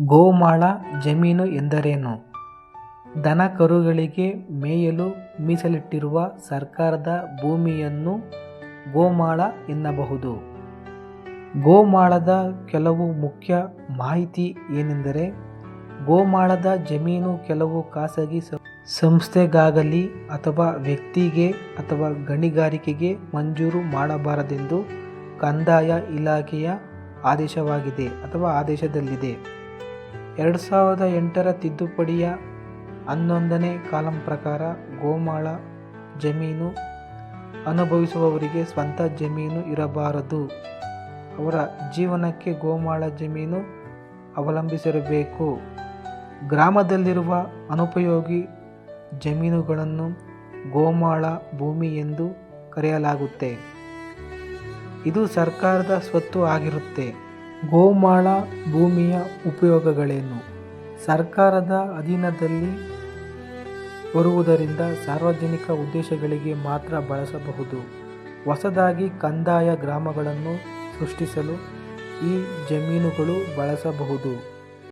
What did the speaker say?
ಗೋಮಾಳ ಜಮೀನು ಎಂದರೇನು? ದನ ಕರುಗಳಿಗೆ ಮೇಯಲು ಮೀಸಲಿಟ್ಟಿರುವ ಸರ್ಕಾರದ ಭೂಮಿಯನ್ನು ಗೋಮಾಳ ಎನ್ನಬಹುದು. ಗೋಮಾಳದ ಕೆಲವು ಮುಖ್ಯ ಮಾಹಿತಿ ಏನೆಂದರೆ, ಗೋಮಾಳದ ಜಮೀನು ಕೆಲವು ಖಾಸಗಿ ಸಂಸ್ಥೆಗಾಗಲಿ ಅಥವಾ ವ್ಯಕ್ತಿಗೆ ಅಥವಾ ಗಣಿಗಾರಿಕೆಗೆ ಮಂಜೂರು ಮಾಡಬಾರದೆಂದು ಕಂದಾಯ ಇಲಾಖೆಯ ಆದೇಶವಾಗಿದೆ ಅಥವಾ ಆದೇಶದಲ್ಲಿದೆ. ಎರಡು ಸಾವಿರದ ಎಂಟರ ತಿದ್ದುಪಡಿಯ ಹನ್ನೊಂದನೇ ಕಾಲಂ ಪ್ರಕಾರ ಗೋಮಾಳ ಜಮೀನು ಅನುಭವಿಸುವವರಿಗೆ ಸ್ವಂತ ಜಮೀನು ಇರಬಾರದು. ಅವರ ಜೀವನಕ್ಕೆ ಗೋಮಾಳ ಜಮೀನು ಅವಲಂಬಿಸಿರಬೇಕು. ಗ್ರಾಮದಲ್ಲಿರುವ ಅನುಪಯೋಗಿ ಜಮೀನುಗಳನ್ನು ಗೋಮಾಳ ಭೂಮಿ ಎಂದು ಕರೆಯಲಾಗುತ್ತೆ. ಇದು ಸರ್ಕಾರದ ಸ್ವತ್ತು ಆಗಿರುತ್ತೆ. ಗೋಮಾಳ ಭೂಮಿಯ ಉಪಯೋಗಗಳೇನು? ಸರ್ಕಾರದ ಅಧೀನದಲ್ಲಿ ಬರುವುದರಿಂದ ಸಾರ್ವಜನಿಕ ಉದ್ದೇಶಗಳಿಗೆ ಮಾತ್ರ ಬಳಸಬಹುದು. ಹೊಸದಾಗಿ ಕಂದಾಯ ಗ್ರಾಮಗಳನ್ನು ಸೃಷ್ಟಿಸಲು ಈ ಜಮೀನುಗಳು ಬಳಸಬಹುದು.